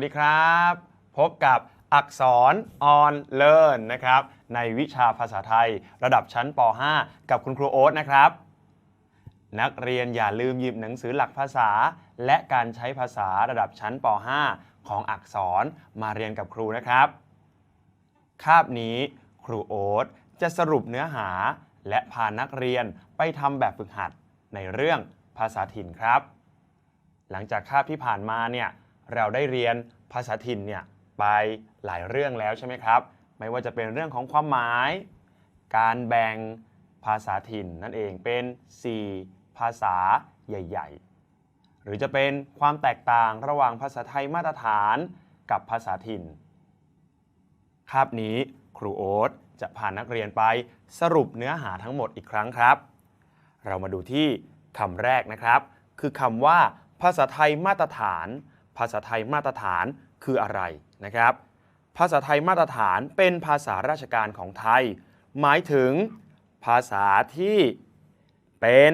สวัสดีครับ พบกับอักษร on learn นะครับในวิชาภาษาไทย ระดับชั้นป .5 กับคุณครูโอ๊ตนะครับ นักเรียนอย่าลืมหยิบหนังสือหลักภาษา และการใช้ภาษาระดับชั้นป .5 ของอักษรมาเรียนกับครูนะครับ คาบนี้ครูโอ๊ตจะสรุปเนื้อหาและพานักเรียนไปทำแบบฝึกหัดในเรื่องภาษาถิ่นครับ หลังจากคาบที่ผ่านมาเนี่ย เราได้เรียนภาษาถิ่นเนี่ยไปหลายเรื่องแล้วใช่ไหมครับ ไม่ว่าจะเป็นเรื่องของความหมาย การแบ่งภาษาถิ่นนั่นเองเป็น 4 ภาษาใหญ่ ๆ หรือจะเป็นความแตกต่างระหว่างภาษาไทยมาตรฐานกับภาษาถิ่น คาบนี้ครูโอ๊ตจะพานักเรียนไปสรุปเนื้อหาทั้งหมดอีกครั้งครับ เรามาดูที่คำแรกนะครับ คือคำว่า ภาษาไทยมาตรฐาน ภาษาไทยมาตรฐานคืออะไรนะครับ ภาษาไทยมาตรฐานเป็นภาษาราชการของไทย หมายถึงภาษาที่เป็น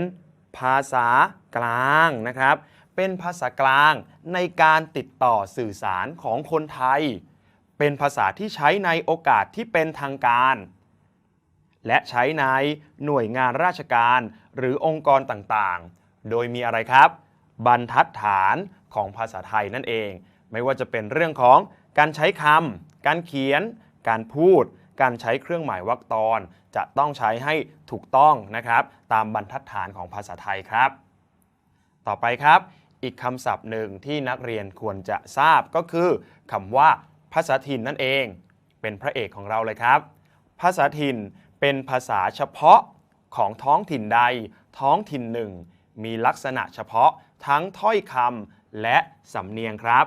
ภาษากลางนะครับ เป็นภาษากลางในการติดต่อสื่อสารของคนไทย เป็นภาษาที่ใช้ในโอกาสที่เป็นทางการ และใช้ในหน่วยงานราชการหรือองค์กรต่างๆ โดยมีอะไรครับ บรรทัดฐานของภาษาไทยนั่นเอง ไม่ว่าจะเป็นเรื่องของการใช้คำการเขียน การพูด การใช้เครื่องหมายวรรคตอน จะต้องใช้ให้ถูกต้องนะครับ ตามบรรทัดฐานของภาษาไทยครับ ต่อไปครับ อีกคำศัพท์หนึ่งที่นักเรียนควรจะทราบก็คือคำว่าภาษาถิ่นนั่นเอง เป็นพระเอกของเราเลยครับ ภาษาถิ่นเป็นภาษาเฉพาะของท้องถิ่นใด ท้องถิ่นหนึ่ง มีลักษณะเฉพาะทั้งถ้อยคำ และสำเนียงครับ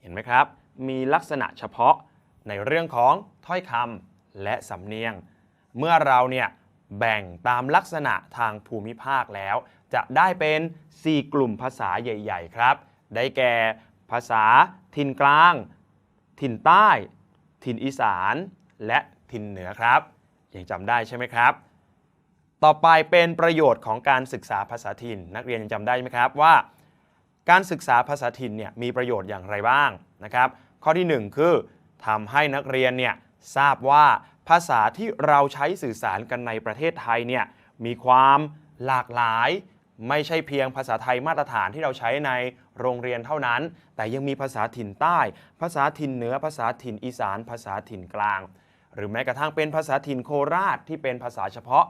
เห็นไหมครับ มีลักษณะเฉพาะในเรื่องของถ้อยคำและสำเนียง เมื่อเราเนี่ยแบ่งตามลักษณะทางภูมิภาคแล้ว จะได้เป็น 4 กลุ่มภาษาใหญ่ ๆ ครับ ได้แก่ภาษาถิ่นกลาง ถิ่นใต้ ถิ่นอีสาน และถิ่นเหนือครับ ยังจำได้ใช่ไหมครับ ต่อไปเป็นประโยชน์ของการศึกษาภาษาถิ่น นักเรียนยังจำได้ไหมครับว่า การศึกษาภาษาถิ่นเนี่ยมีประโยชน์อย่างไรบ้างนะครับข้อที่ 1 คือทำให้นักเรียนเนี่ยทราบว่าภาษาที่เราใช้สื่อสารกันในประเทศไทยเนี่ยมีความหลากหลาย ไม่ใช่เพียงภาษาไทยมาตรฐานที่เราใช้ในโรงเรียนเท่านั้น แต่ยังมีภาษาถิ่นใต้ ภาษาถิ่นเหนือ ภาษาถิ่นอีสาน ภาษาถิ่นกลาง หรือแม้กระทั่งเป็นภาษาถิ่นโคราชที่เป็นภาษาเฉพาะ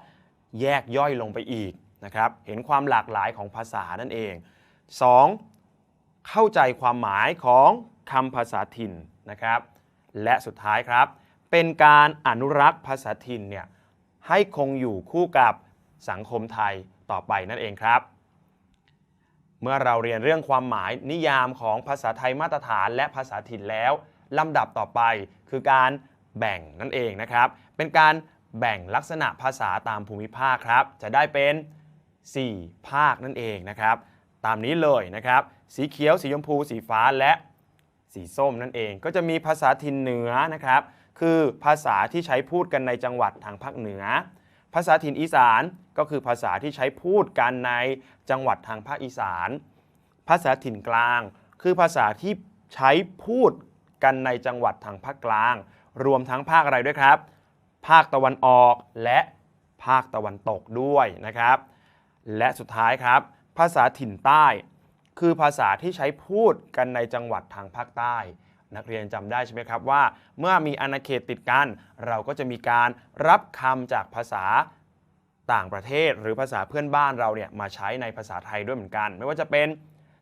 แยกย่อยลงไปอีกนะครับ เห็นความหลากหลายของภาษานั่นเอง 2. เข้าใจความหมายของคำภาษาถิ่นนะครับ และสุดท้ายครับ เป็นการอนุรักษ์ภาษาถิ่นเนี่ยให้คงอยู่คู่กับสังคมไทยต่อไปนั่นเองครับ เมื่อเราเรียนเรื่องความหมายนิยามของภาษาไทยมาตรฐานและภาษาถิ่นแล้วลำดับต่อไปคือการแบ่งนั่นเองนะครับ เป็นการ แบ่งลักษณะภาษาตามภูมิภาคครับ จะได้เป็น 4 ภาคนั่นเองนะครับ ตามนี้เลยนะครับ สีเขียว สีชมพู สีฟ้าและสีส้มนั่นเอง ก็จะมีภาษาถิ่นเหนือนะครับ คือภาษาที่ใช้พูดกันในจังหวัดทางภาคเหนือ ภาษาถิ่นอีสานก็คือภาษาที่ใช้พูดกันในจังหวัดทางภาคอีสาน ภาษาถิ่นกลาง คือภาษาที่ใช้พูดกันในจังหวัดทางภาคกลาง รวมทั้งภาคอะไรด้วยครับ ภาคตะวันออกและภาคตะวันตกด้วยนะครับ และสุดท้ายครับ ภาษาถิ่นใต้ คือภาษาที่ใช้พูดกันในจังหวัดทางภาคใต้ นักเรียนจำได้ใช่ไหมครับว่า เมื่อมีอาณาเขตติดกัน เราก็จะมีการรับคำจากภาษาต่างประเทศ หรือภาษาเพื่อนบ้านเราเนี่ยมาใช้ในภาษาไทยด้วยเหมือนกัน ไม่ว่าจะเป็น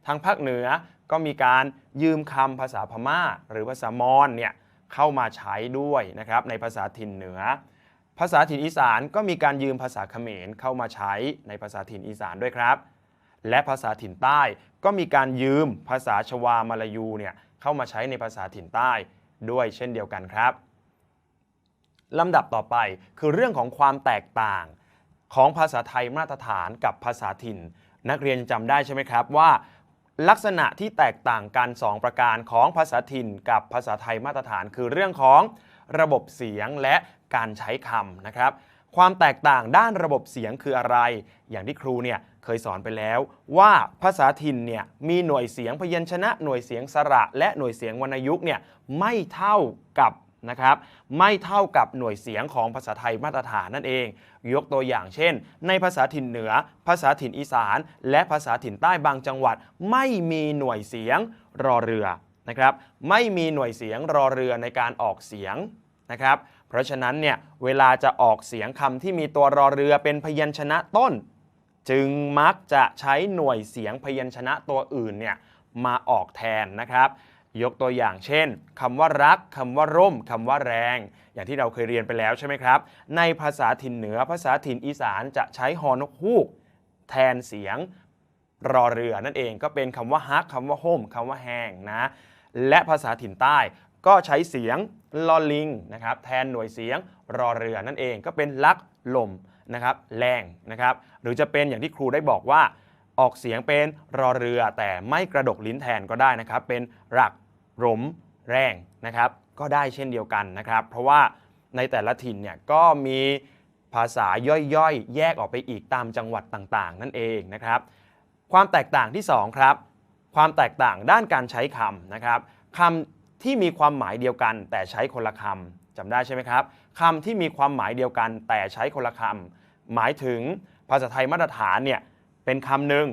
ทางภาคเหนือก็มีการยืมคำภาษาพม่า หรือภาษามอญเนี่ย เข้ามาใช้ด้วยนะครับในภาษาถิ่นเหนือ ภาษาถิ่นอีสานก็มีการยืมภาษาเขมรเข้ามาใช้ในภาษาถิ่นอีสานด้วยครับ และภาษาถิ่นใต้ก็มีการยืมภาษาชวามาลายูเนี่ยเข้ามาใช้ในภาษาถิ่นใต้ด้วยเช่นเดียวกันครับลำดับต่อไปคือเรื่องของความแตกต่างของภาษาไทยมาตรฐานกับภาษาถิ่น นักเรียนจำได้ใช่ไหมครับว่า ลักษณะที่แตกต่างกัน 2 ประการของภาษาถิ่นกับภาษาไทยมาตรฐาน คือเรื่องของระบบเสียงและการใช้คำนะครับ ความแตกต่างด้านระบบเสียงคืออะไร อย่างที่ครูเนี่ยเคยสอนไปแล้ว ว่าภาษาถิ่นเนี่ยมีหน่วยเสียงพยัญชนะหน่วยเสียงสระ และหน่วยเสียงวรรณยุกต์เนี่ยไม่เท่ากับ นะครับไม่เท่ากับหน่วยเสียงของภาษาไทยมาตรฐานนั่นเอง ยกตัวอย่างเช่น ในภาษาถิ่นเหนือ ภาษาถิ่นอีสาน และภาษาถิ่นใต้บางจังหวัด ไม่มีหน่วยเสียงรอเรือนะครับไม่มีหน่วยเสียงรอเรือในการออกเสียงนะครับเพราะฉะนั้นเนี่ยเวลาจะออกเสียงคำที่มีตัวรอเรือเป็นพยัญชนะต้น จึงมักจะใช้หน่วยเสียงพยัญชนะตัวอื่นเนี่ยมาออกแทนนะครับ ยกตัวอย่างเช่นคำว่ารักคำว่าร่มคำว่าแรง อย่างที่เราเคยเรียนไปแล้วใช่ไหมครับ ในภาษาถิ่นเหนือภาษาถิ่นอีสานจะใช้ฮอนกฮูก แทนเสียงรอเรือนั่นเองก็เป็นคำว่าฮักคำว่าห่มคำว่าแห้งนะและภาษาถิ่นใต้ก็ใช้เสียงลอลิงนะครับแทนหน่วยเสียงรอเรือนั่นเองก็เป็นลักลมนะครับแรงนะครับหรือจะเป็นอย่างที่ครูได้บอกว่าออกเสียงเป็นรอเรือแต่ไม่กระดกลิ้นแทนก็ได้นะครับ เป็นรัก รมแรงนะครับ ก็ได้เช่นเดียวกันนะครับ เพราะว่าในแต่ละถิ่นเนี่ยก็มีภาษาย่อยๆ แยกออกไปอีกตามจังหวัดต่างๆ นั่นเองนะครับ ความแตกต่างที่ 2 ครับ ความแตกต่างด้านการใช้คำนะครับคำที่มีความหมายเดียวกัน แต่ใช้คนละคำจำได้ใช่ไหมครับคำที่มีความหมายเดียวกัน แต่ใช้คนละคำหมายถึงภาษาไทยมาตรฐานเนี่ยเป็นคำหนึ่ง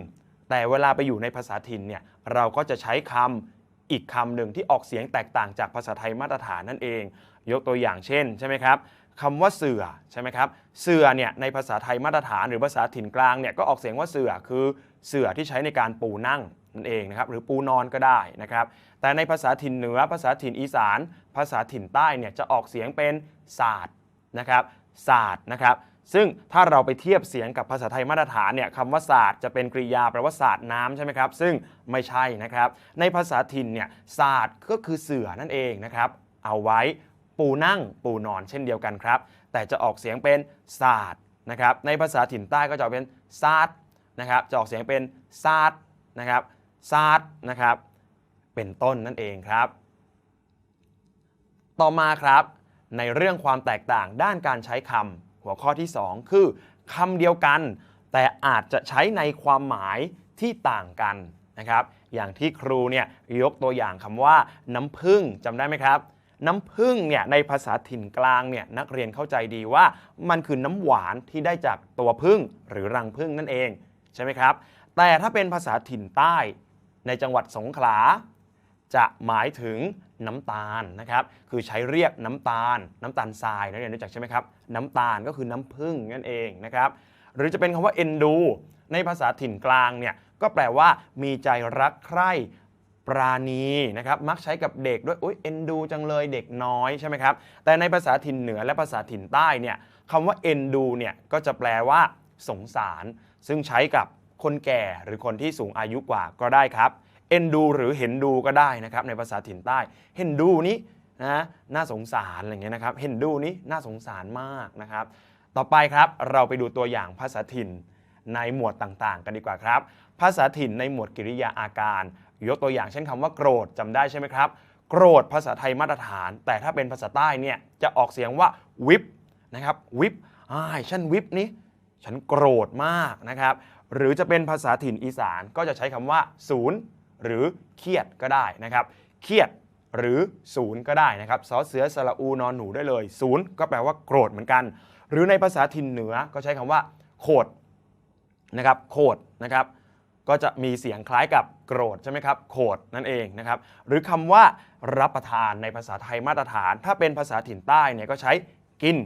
แต่เวลาไปอยู่ในภาษาถิ่นเนี่ยเราก็จะใช้คำ อีกคำหนึ่งที่ออกเสียงแตกต่างจากภาษาไทยมาตรฐานนั่นเอง ยกตัวอย่างเช่นใช่ไหมครับคำว่าเสือใช่ไหมครับเสือเนี่ยในภาษาไทยมาตรฐานหรือภาษาถิ่นกลางเนี่ยก็ออกเสียงว่าเสือคือเสือที่ใช้ในการปูนั่งนั่นเองนะครับหรือปูนอนก็ได้นะครับแต่ในภาษาถิ่นเหนือ ภาษาถิ่นอีสาน ภาษาถิ่นใต้เนี่ยจะออกเสียงเป็นศาสตร์นะครับศาสตร์นะครับ ซึ่งถ้าเราไปเทียบเสียงกับภาษาไทยมาตรฐานเนี่ยคำว่าศาสตร์จะเป็นกริยาแปลว่าศาสตร์น้ำใช่ไหมครับ ซึ่งไม่ใช่นะครับ ในภาษาถิ่นเนี่ยศาสตร์ก็คือเสือนั่นเองนะครับ เอาไว้ปูนั่งปูนอนเช่นเดียวกันครับ แต่จะออกเสียงเป็นศาสตร์นะครับในภาษาถิ่นใต้ก็จะออกเป็นซาดนะครับจะออกเสียงเป็นซาดนะครับซาดนะครับ เป็นต้นนั่นเองครับ ต่อมาครับในเรื่องความแตกต่างด้านการใช้คำ หัวข้อที่ 2 คือคำเดียวกัน แต่อาจจะใช้ในความหมายที่ต่างกันนะครับ อย่างที่ครูเนี่ยยกตัวอย่างคำว่า น้ำผึ้งจำได้ไหมครับ น้ำผึ้งเนี่ยในภาษาถิ่นกลางเนี่ยนักเรียนเข้าใจดีว่ามันคือน้ำหวานที่ได้จากตัวผึ้งหรือรังผึ้งนั่นเองใช่ไหมครับ แต่ถ้าเป็นภาษาถิ่นใต้ ในจังหวัดสงขลา จะหมายถึงน้ำตาลนะครับ คือใช้เรียกน้ำตาล น้ำตาลทรายนักเรียนรู้จักใช่ไหมครับ น้ำตาลก็คือน้ำผึ้งนั่นเองนะครับ หรือจะเป็นคำว่าเอ็นดู ในภาษาถิ่นกลางเนี่ยก็แปลว่ามีใจรักใคร่ปราณีนะครับมักใช้กับเด็กด้วยอุ้ยเอ็นดูจังเลยเด็กน้อยใช่ไหมครับ แต่ในภาษาถิ่นเหนือและภาษาถิ่นใต้เนี่ยคำว่าเอ็นดูเนี่ยก็จะแปลว่าสงสาร ซึ่งใช้กับคนแก่หรือคนที่สูงอายุกว่าก็ได้ครับ เอ็นดูหรือเห็นดูก็ได้นะครับในภาษาถิ่นใต้ เห็นดูนี้นะน่าสงสารอะไรเงี้ยนะครับ เห็นดูนี้น่าสงสารมากนะครับ ต่อไปครับเราไปดูตัวอย่างภาษาถิ่นในหมวดต่างๆ กันดีกว่าครับ ภาษาถิ่นในหมวดกิริยาอาการ ยกตัวอย่างเช่นคำว่าโกรธจำได้ใช่ไหมครับ โกรธภาษาไทยมาตรฐาน แต่ถ้าเป็นภาษาใต้เนี่ยจะออกเสียงว่าวิบนะครับวิบอ้าฉันวิบนี้ฉันโกรธมากนะครับ หรือจะเป็นภาษาถิ่นอีสานก็จะใช้คำว่าศูนย์ หรือเครียดก็ได้นะครับ เครียดหรือศูนย์ก็ได้นะครับซอเสือสระอูนอนหนูได้เลยศูนย์ก็แปลว่าโกรธเหมือนกัน หรือในภาษาถิ่นเหนือก็ใช้คำว่าโคดนะครับโคดนะครับก็จะมีเสียงคล้ายกับโกรธใช่ไหมครับโคดนั่นเองนะครับหรือคำว่ารับประทานในภาษาไทยมาตรฐาน ถ้าเป็นภาษาถิ่นใต้เนี่ยก็ใช้กิน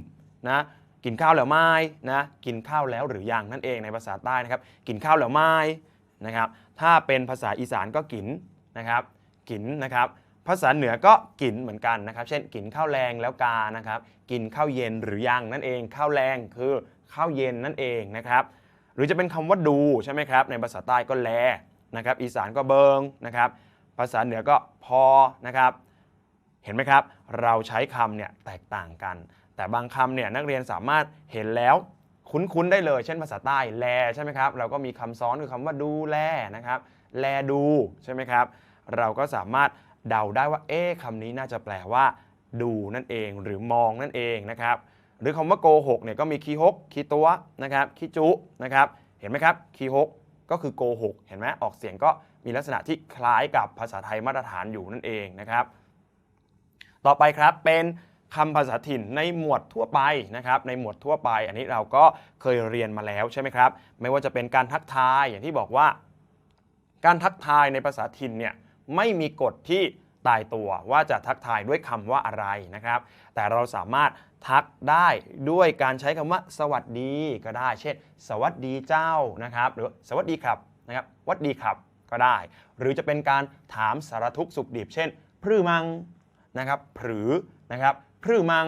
นะกินข้าวแล้วไม้นะกินข้าวแล้วหรือยังนั่นเองในภาษาใต้นะครับกินข้าวแล้วไม้ นะครับ ถ้าเป็นภาษาอีสานก็กินนะครับ กินนะครับ ภาษาเหนือก็กินเหมือนกันนะครับ เช่นกินข้าวแรงแล้วกานะครับ กินข้าวเย็นหรือยังนั่นเอง ข้าวแรงคือข้าวเย็นนั่นเองนะครับ หรือจะเป็นคำว่าดูใช่ไหมครับ ในภาษาใต้ก็แลนะครับ อีสานก็เบิงนะครับ ภาษาเหนือก็พอนะครับ เห็นไหมครับ เราใช้คำเนี่ยแตกต่างกัน แต่บางคำเนี่ยนักเรียนสามารถเห็นแล้ว คุ้นๆได้เลย เช่นภาษาใต้แลใช่ไหมครับ เราก็มีคำซ้อนคือคำว่าดูแลนะครับ แลดูใช่ไหมครับ เราก็สามารถเดาได้ว่า เอ๊ะคำนี้น่าจะแปลว่า ดูนั่นเองหรือมองนั่นเองนะครับ หรือคำว่าโกหกเนี่ยก็มีคีฮกคีตัวนะครับคีจุนะครับเห็นไหมครับคีฮกก็คือโกหกเห็นไหมออกเสียงก็มีลักษณะที่คล้ายกับภาษาไทยมาตรฐานอยู่นั่นเองนะครับ ต่อไปครับเป็น คำภาษาถิ่นในหมวดทั่วไปนะครับในหมวดทั่วไป อันนี้เราก็เคยเรียนมาแล้วใช่ไหมครับ ไม่ว่าจะเป็นการทักทายอย่างที่บอกว่า การทักทายในภาษาถิ่นเนี่ยไม่มีกฎที่ตายตัวว่าจะทักทายด้วยคำว่าอะไรนะครับ แต่เราสามารถทักได้ด้วยการใช้คำว่า สวัสดีก็ได้ เช่น สวัสดีเจ้านะครับ หรือสวัสดีครับนะครับวัดดีครับก็ได้ หรือจะเป็นการถามสารทุกข์สุขดิบ เช่น พรือมังนะครับผรือนะครับ พรือมัง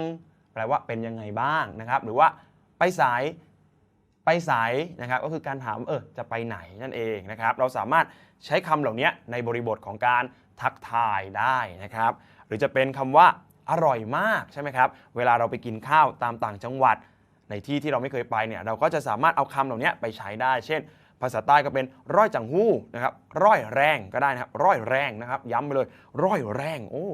แปลว่าเป็นยังไงบ้างนะครับ หรือว่าไปสายไปสายนะครับ ก็คือการถามเออจะไปไหนนั่นเองนะครับ เราสามารถใช้คำเหล่านี้ในบริบทของการทักทายได้นะครับ หรือจะเป็นคำว่าอร่อยมากใช่ไหมครับ เวลาเราไปกินข้าวตามต่างจังหวัด ในที่ที่เราไม่เคยไปเนี่ยเราก็จะสามารถเอาคำเหล่านี้ไปใช้ได้ เช่น ภาษาใต้ก็เป็นร้อยจังหู้นะครับร้อยแรงก็ได้นะครับร้อยแรงนะครับ ย้ำไปเลยร้อยแรงโอ้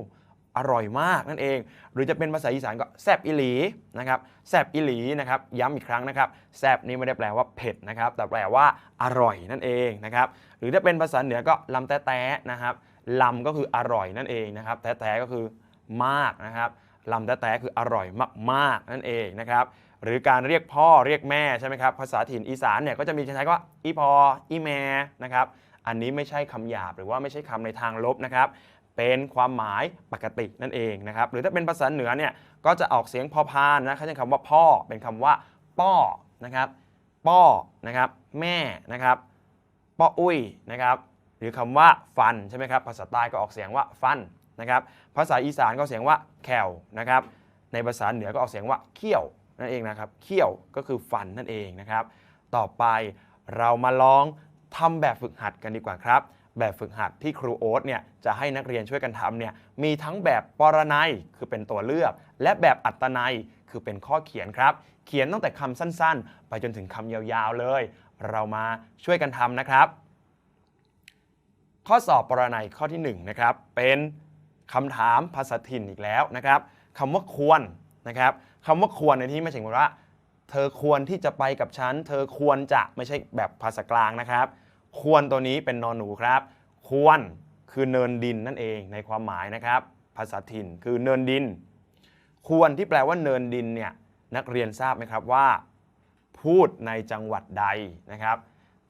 อร่อยมากนั่นเอง หรือจะเป็นภาษาอีสานก็แซบอิหลีนะครับแซบอิหลีนะครับย้ำอีกครั้งนะครับแซบนี่ไม่ได้แปลว่าเผ็ดนะครับแต่แปลว่าอร่อยนั่นเองนะครับหรือถ้าเป็นภาษาเหนือก็ลำแต้ๆนะครับลำก็คืออร่อยนั่นเองนะครับแต้ๆก็คือมากนะครับลำแต้ๆคืออร่อยมากๆนั่นเองนะครับหรือการเรียกพ่อเรียกแม่ใช่ไหมครับภาษาถิ่นอีสานเนี่ยก็จะมีใช้ว่าอีพออีแม่นะครับอันนี้ไม่ใช่คำหยาบหรือว่าไม่ใช่คำในทางลบนะครับ เป็นความหมายปกตินั่นเองนะครับหรือถ้าเป็นภาษาเหนือเนี่ยก็จะออกเสียงพอพานนะเขาจะคำว่าพ่อเป็นคำว่า ป้อนะครับป้อนะครับแม่นะครับป้ออุ้ยนะครับหรือคำว่าฟันใช่ไหมครับภาษาใต้ก็ออกเสียงว่าฟันนะครับภาษาอีสานก็เสียงว่าแขวนะครับในภาษาเหนือก็ออกเสียงว่าเขี้ยวนั่นเองนะครับเขี้ยวก็คือฟันนั่นเองนะครับ ต่อไปเรามาลองทำแบบฝึกหัดกันดีกว่าครับ แบบฝึกหัดที่ครูโอ๊ตเนี่ยจะให้นักเรียนช่วยกันทำเนี่ยมีทั้งแบบปรนัยคือเป็นตัวเลือก และแบบอัตนัยคือเป็นข้อเขียนครับ เขียนตั้งแต่คำสั้นๆ ไปจนถึงคำยาวๆเลย เรามาช่วยกันทำนะครับ ข้อสอบปรนัยข้อที่1นะครับเป็นคำถามภาษาถิ่นอีกแล้วนะครับคำว่าควรนะครับคำว่าควรในที่ไม่ใช่ว่า เธอควรที่จะไปกับฉัน เธอควรจะไม่ใช่แบบภาษากลางนะครับ ควรตัวนี้เป็นนอนหนูครับ ควรคือเนินดินนั่นเองในความหมายนะครับ ภาษาถิ่นคือเนินดิน ควรที่แปลว่าเนินดินเนี่ยนักเรียนทราบไหมครับว่า พูดในจังหวัดใดนะครับ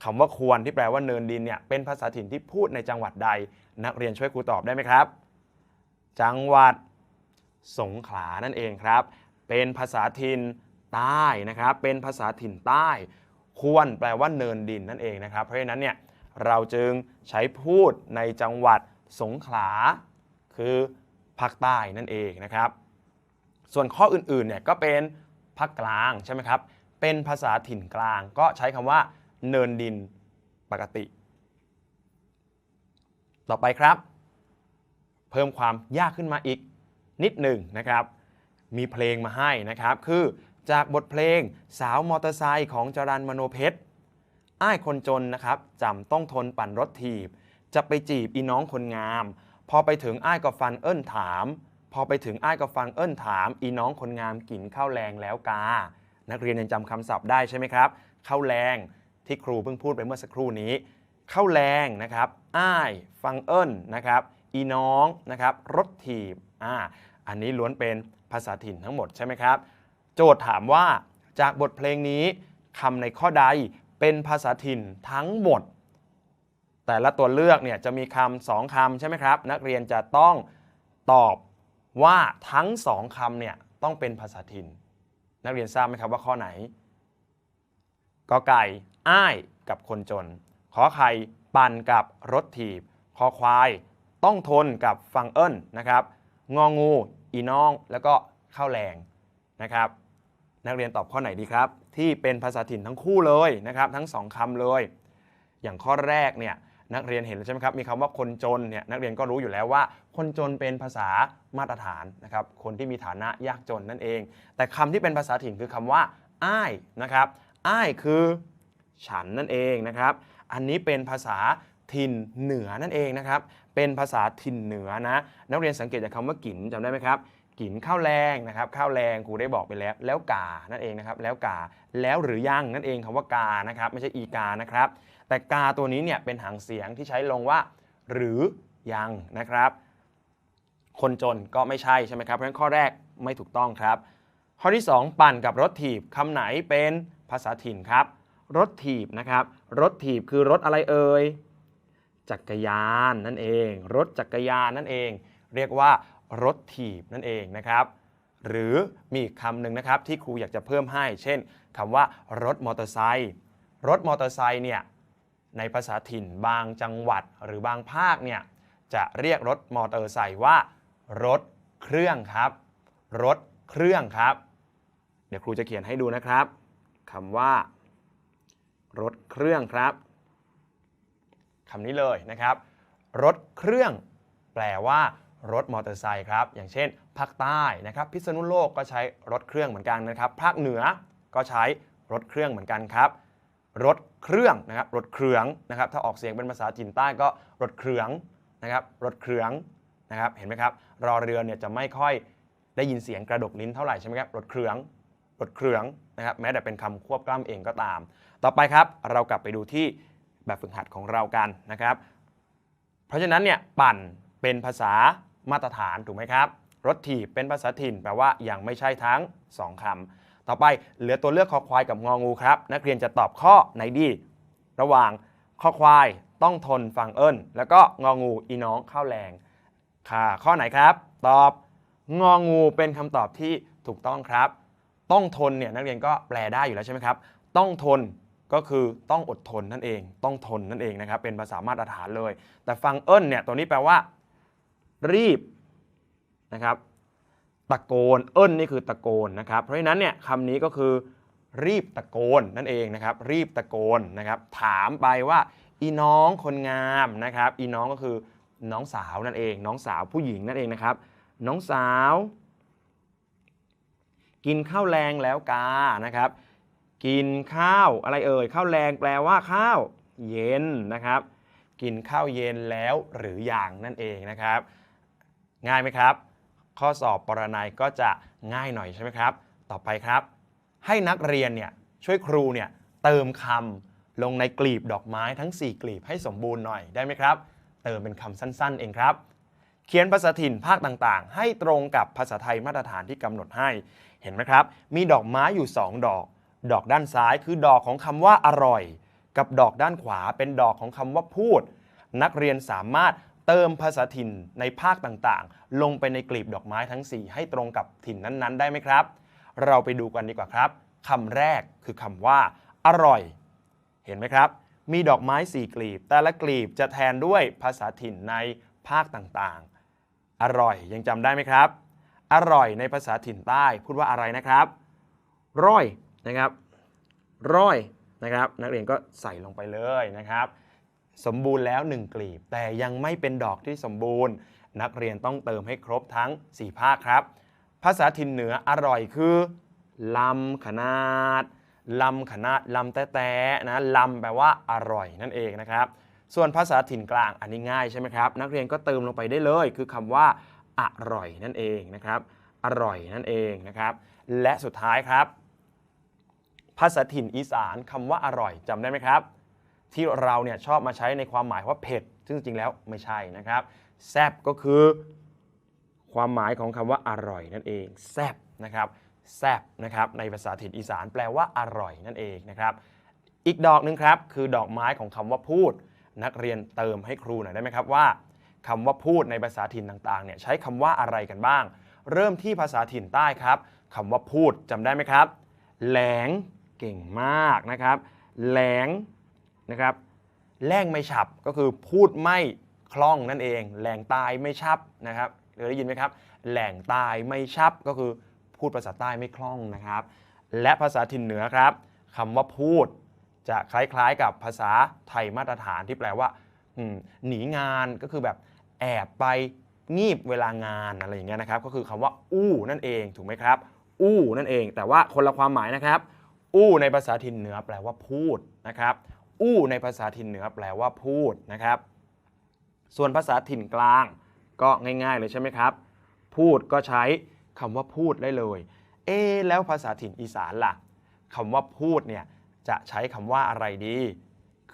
คำว่าควรที่แปลว่าเนินดินเนี่ยเป็นภาษาถิ่นที่พูดในจังหวัดใด นักเรียนช่วยครูตอบได้ไหมครับ จังหวัดสงขลานั่นเองครับ เป็นภาษาถิ่นใต้นะครับ เป็นภาษาถิ่นใต้ ควรแปลว่าเนินดินนั่นเองนะครับ เพราะฉะนั้นเนี่ยเราจึงใช้พูดในจังหวัดสงขลา คือภาคใต้นั่นเองนะครับ ส่วนข้ออื่นๆเนี่ยก็เป็นภาคกลางใช่ไหมครับ เป็นภาษาถิ่นกลางก็ใช้คำว่า เนินดินปกติ ต่อไปครับ เพิ่มความยากขึ้นมาอีกนิดหนึ่งนะครับ มีเพลงมาให้นะครับ คือ จากบทเพลงสาวมอเตอร์ไซค์ของจรันมโนเพชรอ้ายคนจนนะครับจำต้องทนปั่นรถถีบ จะไปจีบอีน้องคนงาม พอไปถึงอ้ายก็ฟันเอิ้นถาม พอไปถึงอ้ายก็ฟังเอิ้นถาม อีน้องคนงามกินข้าวแรงแล้วกา นักเรียนยังจำคำศัพท์ได้ใช่ไหมครับข้าวแรงที่ครูเพิ่งพูดไปเมื่อสักครู่นี้ข้าวแรงนะครับ อ้าย ฟังเอิ้นนะครับ อีน้องนะครับ รถถีบ อ่า อันนี้ล้วนเป็นภาษาถิ่นทั้งหมดใช่ไหมครับ โจทย์ถามว่าจากบทเพลงนี้คำในข้อใดเป็นภาษาถิ่นทั้งหมด แต่ละตัวเลือกเนี่ยจะมีคำสองคำใช่ไหมครับ นักเรียนจะต้องตอบว่าทั้งสองคำเนี่ยต้องเป็นภาษาถิ่น นักเรียนทราบไหมครับว่าข้อไหนกอไก่ อ้ายกับคนจน ขอไข่ปั่นกับรถถีบ คอควาย ต้องทนกับฟังเอิ้นนะครับ งองู อีน้อง แล้วก็ข้าวแรงนะครับ นักเรียนตอบข้อไหนดีครับ ที่เป็นภาษาถิ่นทั้งคู่เลยนะครับ ทั้งสองคำเลย อย่างข้อแรกเนี่ยนักเรียนเห็นแล้วใช่ไหมครับ มีคำว่าคนจนเนี่ยนักเรียนก็รู้อยู่แล้วว่า คนจนเป็นภาษามาตรฐานนะครับ คนที่มีฐานะยากจนนั่นเอง แต่คำที่เป็นภาษาถิ่นคือคำว่า อ้ายนะครับ อ้ายคือฉันนั่นเองนะครับ อันนี้เป็นภาษาถิ่นเหนือนั่นเองนะครับ เป็นภาษาถิ่นเหนือนะ นักเรียนสังเกตจากคำว่ากินจำได้ไหมครับ กินข้าวแรงนะครับข้าวแรงครูได้บอกไปแล้ว แล้วกานั่นเองนะครับแล้วกาแล้วหรือยังนั่นเองคำว่ากานะครับไม่ใช่อีกานะครับ แต่กาตัวนี้เนี่ยเป็นหางเสียงที่ใช้ลงว่า หรือยังนะครับ คนจนก็ไม่ใช่ใช่ไหมครับเพราะฉะนั้นข้อแรกไม่ถูกต้องครับ ข้อที่ 2 ปั่นกับรถถีบคำไหนเป็นภาษาถิ่นครับรถถีบนะครับรถถีบคือรถอะไรเอ่ยจักรยานนั่นเอง รถจักรยานนั่นเอง เรียกว่า รถถีบนั่นเองนะครับ หรือมีอีกคำหนึ่งนะครับที่ครูอยากจะเพิ่มให้ เช่นคำว่ารถมอเตอร์ไซค์รถมอเตอร์ไซค์เนี่ยในภาษาถิ่นบางจังหวัดหรือบางภาคเนี่ยจะเรียกรถมอเตอร์ไซค์ว่ารถเครื่องครับ รถเครื่องครับ เดี๋ยวครูจะเขียนให้ดูนะครับคำว่า รถเครื่องครับคำนี้เลยนะครับ รถเครื่อง แปลว่า รถมอเตอร์ไซค์ครับ อย่างเช่น ภาคใต้นะครับ พิษณุโลกก็ใช้รถเครื่องเหมือนกันนะครับ ภาคเหนือก็ใช้รถเครื่องเหมือนกันครับ รถเครื่องนะครับ รถเครื่องนะครับ ถ้าออกเสียงเป็นภาษาจีนใต้ก็รถเครื่องนะครับ รถเครื่องนะครับ เห็นไหมครับ รอเรือเนี่ยจะไม่ค่อยได้ยินเสียงกระดกลิ้นเท่าไหร่ใช่ไหมครับ รถเครื่องรถเครื่องนะครับ แม้แต่เป็นคำควบกล้ำเองก็ตาม ต่อไปครับ เรากลับไปดูที่แบบฝึกหัดของเรากันนะครับ เพราะฉะนั้นเนี่ยปั่นเป็นภาษา มาตรฐานถูกไหมครับรถถีบเป็นภาษาถิ่นแปลว่ายังไม่ใช่ทั้ง 2คำต่อไปเหลือตัวเลือกคอควายกับงองูครับ นักเรียนจะตอบข้อไหนดี ระหว่างข้อควายต้องทนฟังเอิญแล้วก็งองูอีน้องข้าวแรงค่ะ ข้อไหนครับ ตอบงองูเป็นคำตอบที่ถูกต้องครับ ต้องทนเนี่ยนักเรียนก็แปลได้อยู่แล้วใช่ไหมครับ ต้องทนก็คือต้องอดทนนั่นเอง ต้องทนนั่นเองนะครับ เป็นภาษามาตรฐานเลย แต่ฟังเอิญเนี่ยตัวนี้แปลว่า รีบนะครับตะโกน เอิญนี่คือตะโกนนะครับ เพราะฉะนั้นเนี่ยคำนี้ก็คือ รีบตะโกนนั่นเองนะครับ รีบตะโกนนะครับ ถามไปว่า อีน้องคนงามนะครับ อีน้องก็คือน้องสาวนั่นเอง น้องสาวผู้หญิงนั่นเองนะครับ น้องสาว กินข้าวแรงแล้วกานะครับ กินข้าวอะไรเอ่ยข้าวแรงแปลว่าข้าวเย็นนะครับ กินข้าวเย็นแล้วหรืออย่างนั่นเองนะครับ ง่ายไหมครับ ข้อสอบปรนัยก็จะง่ายหน่อยใช่ไหมครับ ต่อไปครับ ให้นักเรียนเนี่ยช่วยครูเนี่ยเติมคำลงในกลีบดอกไม้ทั้ง 4 กลีบให้สมบูรณ์หน่อยได้ไหมครับ เติมเป็นคำสั้น ๆ เองครับ เขียนภาษาถิ่นภาคต่างๆ ให้ตรงกับภาษาไทยมาตรฐานที่กำหนดให้ เห็นไหมครับ มีดอกไม้อยู่ 2 ดอก ดอกด้านซ้ายคือดอกของคำว่าอร่อย กับดอกด้านขวาเป็นดอกของคำว่าพูด นักเรียนสามารถ เติมภาษาถิ่นในภาคต่างๆ ลงไปในกลีบดอกไม้ทั้ง 4 ให้ตรงกับถิ่นนั้นๆ ได้ไหมครับ เราไปดูกันดีกว่าครับคำแรกคือคำว่า อร่อย เห็นไหมครับ มีดอกไม้ 4 กลีบ แต่ละกลีบจะแทนด้วยภาษาถิ่นในภาคต่างๆ อร่อยยังจำได้ไหมครับ อร่อยในภาษาถิ่นใต้พูดว่าอะไรนะครับร่อยนะครับร่อยนะครับ นักเรียนก็ใส่ลงไปเลยนะครับ สมบูรณ์แล้ว 1 กลีบ แต่ยังไม่เป็นดอกที่สมบูรณ์ นักเรียนต้องเติมให้ครบทั้ง 4 ภาคครับ ภาษาถิ่นเหนืออร่อยคือลำขนาดลำขนาดลำแต้ๆนะลำแปลว่าอร่อยนั่นเองนะครับ ส่วนภาษาถิ่นกลางอันนี้ง่ายใช่ไหมครับ นักเรียนก็เติมลงไปได้เลย คือคำว่า อร่อยนั่นเองนะครับ อร่อยนั่นเองนะครับ และสุดท้ายครับ ภาษาถิ่นอีสานคำว่าอร่อยจำได้ไหมครับ ที่เราเนี่ยชอบมาใช้ในความหมายว่าเผ็ด ซึ่งจริงๆแล้วไม่ใช่นะครับ แซบก็คือ ความหมายของคำว่าอร่อยนั่นเอง แซบนะครับ แซบนะครับ ในภาษาถิ่นอีสานแปลว่าอร่อยนั่นเองนะครับ อีกดอกหนึ่งครับ คือดอกไม้ของคำว่าพูด นักเรียนเติมให้ครูหน่อยได้ไหมครับว่าคำว่าพูดในภาษาถิ่นต่างๆเนี่ยใช้คำว่าอะไรกันบ้าง เริ่มที่ภาษาถิ่นใต้ครับคำว่าพูดจำได้ไหมครับ แหลงเก่งมากนะครับ แหลง นะครับแรงไม่ฉับก็คือพูดไม่คล่องนั่นเองแหลงตายไม่ชับนะครับเคยได้ยินไหมครับแหล่งตายไม่ชับก็คือพูดภาษาใต้ไม่คล่องนะครับ และภาษาถิ่นเหนือครับคำว่าพูดจะคล้ายๆกับภาษาไทยมาตรฐานที่แปลว่าหนีงานก็คือแบบแอบไปงีบเวลางานอะไรอย่างเงี้ยนะครับ ก็คือคำว่า อู้นั่นเองถูกไหมครับ อู้นั่นเอง แต่ว่าคนละความหมายนะครับ อู้ในภาษาถิ่นเหนือแปลว่าพูดนะครับ อู้ในภาษาถิ่นเหนือแปลว่าพูดนะครับ ส่วนภาษาถิ่นกลางก็ง่ายๆเลยใช่ไหมครับ พูดก็ใช้คำว่าพูดได้เลย เอ๊แล้วภาษาถิ่นอีสานล่ะคำว่าพูดเนี่ยจะใช้คำว่าอะไรดี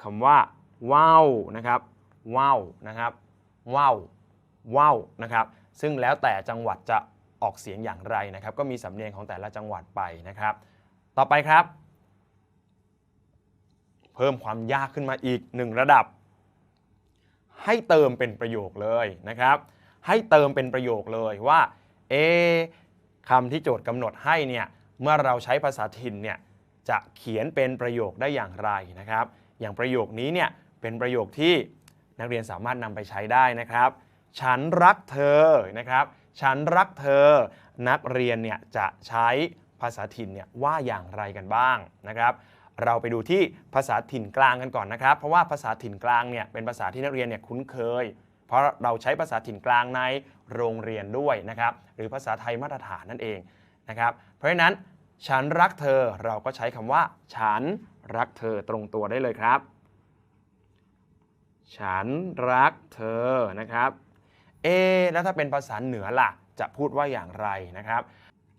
คำว่าว้าวนะครับว้าวนะครับว้าวว้าวนะครับ ซึ่งแล้วแต่จังหวัดจะออกเสียงอย่างไรนะครับ ก็มีสำเนียงของแต่ละจังหวัดไปนะครับ ต่อไปครับ เพิ่มความยากขึ้นมาอีกหนึ่งระดับ ให้เติมเป็นประโยคเลยนะครับ ให้เติมเป็นประโยคเลยว่าเอคำที่โจทย์กำหนดให้เนี่ยเมื่อเราใช้ภาษาถิ่นเนี่ยจะเขียนเป็นประโยคได้อย่างไรนะครับ อย่างประโยคนี้เนี่ยเป็นประโยคที่นักเรียนสามารถนำไปใช้ได้นะครับ ฉันรักเธอนะครับ ฉันรักเธอ นักเรียนเนี่ยจะใช้ภาษาถิ่นเนี่ยว่าอย่างไรกันบ้างนะครับ เราไปดูที่ภาษาถิ่นกลางกันก่อนนะครับ เพราะว่าภาษาถิ่นกลางเนี่ยเป็นภาษาที่นักเรียนเนี่ยคุ้นเคย เพราะเราใช้ภาษาถิ่นกลางในโรงเรียนด้วยนะครับ หรือภาษาไทยมาตรฐานนั่นเองนะครับ เพราะฉะนั้นฉันรักเธอเราก็ใช้คำว่า ฉันรักเธอตรงตัวได้เลยครับ ฉันรักเธอนะครับ เอ แล้วถ้าเป็นภาษาเหนือล่ะ จะพูดว่าอย่างไรนะครับ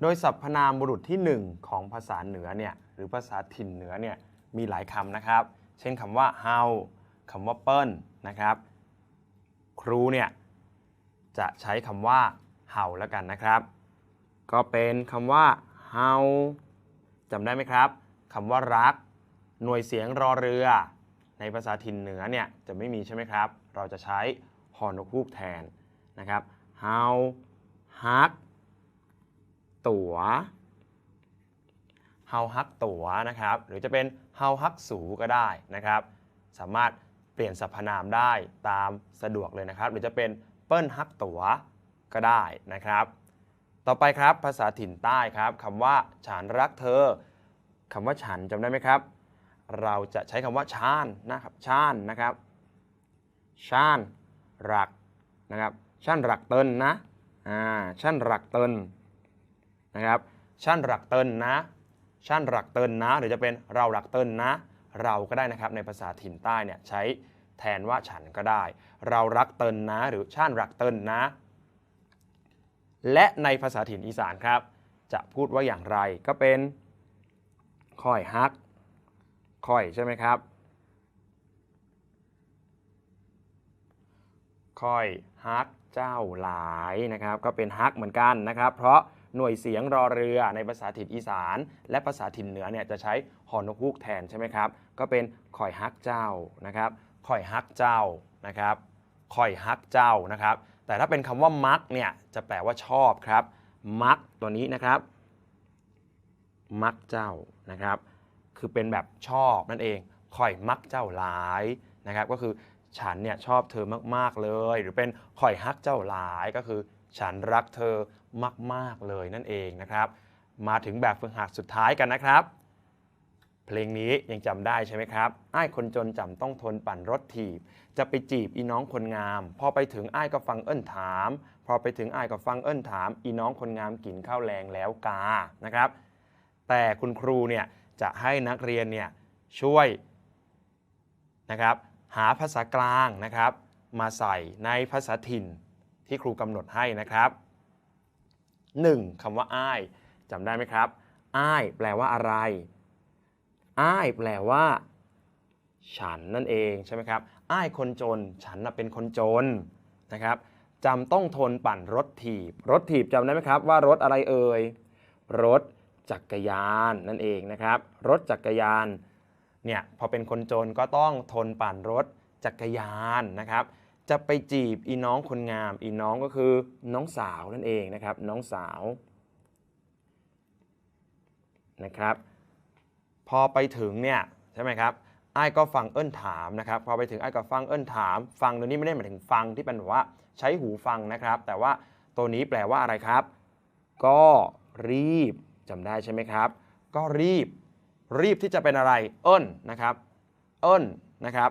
โดยสรรพนามบุรุษที่ 1 ของภาษาเหนือเนี่ย รือภาษาถิ่นเหนือเนี่ยมีหลายคำนะครับ เช่นคำว่าเฮาคำว่าเปิ้ลนะครับ ครูเนี่ยจะใช้คำว่าเห่าแล้วกันนะครับ ก็เป็นคำว่าเฮาจำได้ไหมครับคำว่ารัก หน่วยเสียงรอเรือ ในภาษาถิ่นเหนือเนี่ยจะไม่มีใช่ไหมครับ เราจะใช้ฮอนกฮูกแทนนะครับเฮาฮัก ตั๋ว เฮาฮักตั๋วนะครับ หรือจะเป็นเฮาฮักสูก็ได้นะครับ สามารถเปลี่ยนสรรพนามได้ตามสะดวกเลยนะครับ หรือจะเป็นเปิ้ลฮักตั๋วก็ได้นะครับ ต่อไปครับภาษาถิ่นใต้ครับคำว่าฉันรักเธอคำว่าฉันจำได้ไหมครับ เราจะใช้คำว่าชานนะครับชานนะครับชานรักนะครับชันรักเตินนะ อ่า ชันรักเตินนะครับ ชันรักเตินนะ ชันรักเตินนะ หรือจะเป็นเรารักเตินนะ เราก็ได้นะครับในภาษาถิ่นใต้เนี่ยใช้แทนว่าฉันก็ได้ เรารักเตินนะ หรือชันรักเตินนะ และในภาษาถิ่นอีสานครับ จะพูดว่าอย่างไรก็เป็นค่อยฮักค่อยใช่ไหมครับค่อยฮักเจ้าหลายนะครับ ก็เป็นฮักเหมือนกันนะครับ เพราะ หน่วยเสียงรอเรือในภาษาถิ่นอีสาน และภาษาถิ่นเหนือเนี่ยจะใช้หอนกฮูกแทนใช่ไหมครับ ก็เป็นค่อยฮักเจ้านะครับค่อยฮักเจ้านะครับค่อยฮักเจ้านะครับ แต่ถ้าเป็นคำว่ามักเนี่ยจะแปลว่าชอบครับ มักตัวนี้นะครับ มักเจ้านะครับ คือเป็นแบบชอบนั่นเองค่อยมักเจ้าหลายนะครับ ก็คือฉันเนี่ยชอบเธอมากๆเลย หรือเป็นค่อยฮักเจ้าหลายก็คือ ฉันรักเธอ มาก ๆ เลยนั่นเองนะครับ มาถึงแบบฝึกหัดสุดท้ายกันนะครับ เพลงนี้ยังจำได้ใช่ไหมครับอ้ายคนจนจำต้องทนปั่นรถถีบ จะไปจีบอีน้องคนงาม พอไปถึงอ้ายก็ฟังเอิ้นถาม พอไปถึงอ้ายก็ฟังเอิ้นถาม อีน้องคนงามกินข้าวแรงแล้วกานะครับ แต่คุณครูเนี่ยจะให้นักเรียนเนี่ยช่วยนะครับหาภาษากลางนะครับ มาใส่ในภาษาถิ่นที่ครูกำหนดให้นะครับ 1. คำว่าอ้ายจำได้ไหมครับอ้ายแปลว่าอะไรอ้ายแปลว่า ฉันนั่นเองใช่ไหมครับอ้ายคนจน ฉันเป็นคนจนนะครับจำต้องทนปั่นรถถีบ รถถีบจำได้ไหมครับว่ารถอะไรเอ่ยรถจักรยานนั่นเองนะครับ รถจักรยานเนี่ยพอเป็นคนจนก็ต้องทนปั่นรถจักรยานนะครับ จะไปจีบอีน้องคนงาม อีน้องก็คือน้องสาวนั่นเองนะครับ น้องสาวนะครับ พอไปถึงเนี่ยใช่ไหมครับไอ้ก็ฟังเอิ้นถามนะครับ พอไปถึงไอ้ก็ฟังเอิ้นถาม ฟังตัวนี้ไม่ได้หมายถึงฟังที่เป็นแบบว่าใช้หูฟังนะครับ แต่ว่าตัวนี้แปลว่าอะไรครับ ก็รีบจำได้ใช่ไหมครับ ก็รีบ รีบที่จะเป็นอะไร เอิ้นนะครับ เอิ้นนะครับ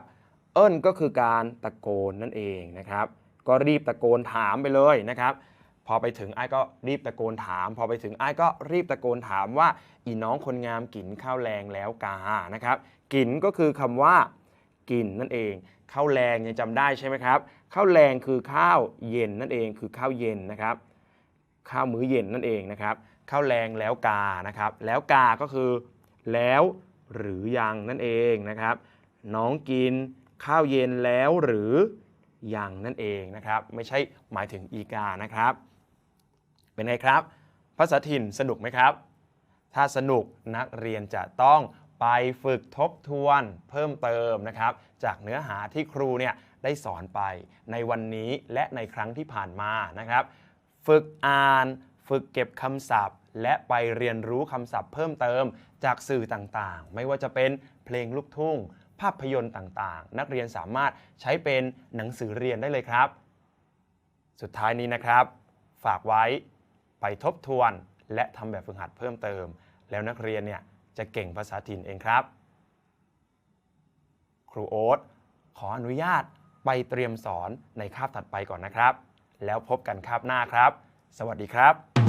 เอิ้นก็คือการตะโกนนั่นเองนะครับ ก็รีบตะโกนถามไปเลยนะครับ พอไปถึงไอ้ก็รีบตะโกนถาม พอไปถึงไอ้ก็รีบตะโกนถามว่า อีน้องคนงามกินข้าวแรงแล้วกานะครับ กินก็คือคำว่า กินนั่นเองข้าวแรงยังจำได้ใช่ไหมครับข้าวแรงคือข้าวเย็นนั่นเองคือข้าวเย็นนะครับ ข้าวมื้อเย็นนั่นเองนะครับข้าวแรงแล้วกานะครับ แล้วกาก็คือ แล้วหรือยังนั่นเองนะครับ น้องกิน ข้าวเย็นแล้วหรือยังนั่นเองนะครับ ไม่ใช่หมายถึงอีกานะครับ เป็นไงครับ ภาษาถิ่นสนุกไหมครับ ถ้าสนุกนักเรียนจะต้องไปฝึกทบทวนเพิ่มเติมนะครับ จากเนื้อหาที่ครูเนี่ยได้สอนไปในวันนี้และในครั้งที่ผ่านมานะครับ ฝึกอ่าน ฝึกเก็บคำศัพท์ และไปเรียนรู้คำศัพท์เพิ่มเติมจากสื่อต่างๆ ไม่ว่าจะเป็นเพลงลูกทุ่ง ภาพยนตร์ต่างๆ นักเรียนสามารถใช้เป็นหนังสือเรียนได้เลยครับ สุดท้ายนี้นะครับ ฝากไว้ไปทบทวน และทำแบบฝึกหัดเพิ่มเติม แล้วนักเรียนเนี่ยจะเก่งภาษาถิ่นเองครับ ครูโอ๊ตขออนุญาตไปเตรียมสอนในคาบถัดไปก่อนนะครับ แล้วพบกันคาบหน้าครับ สวัสดีครับ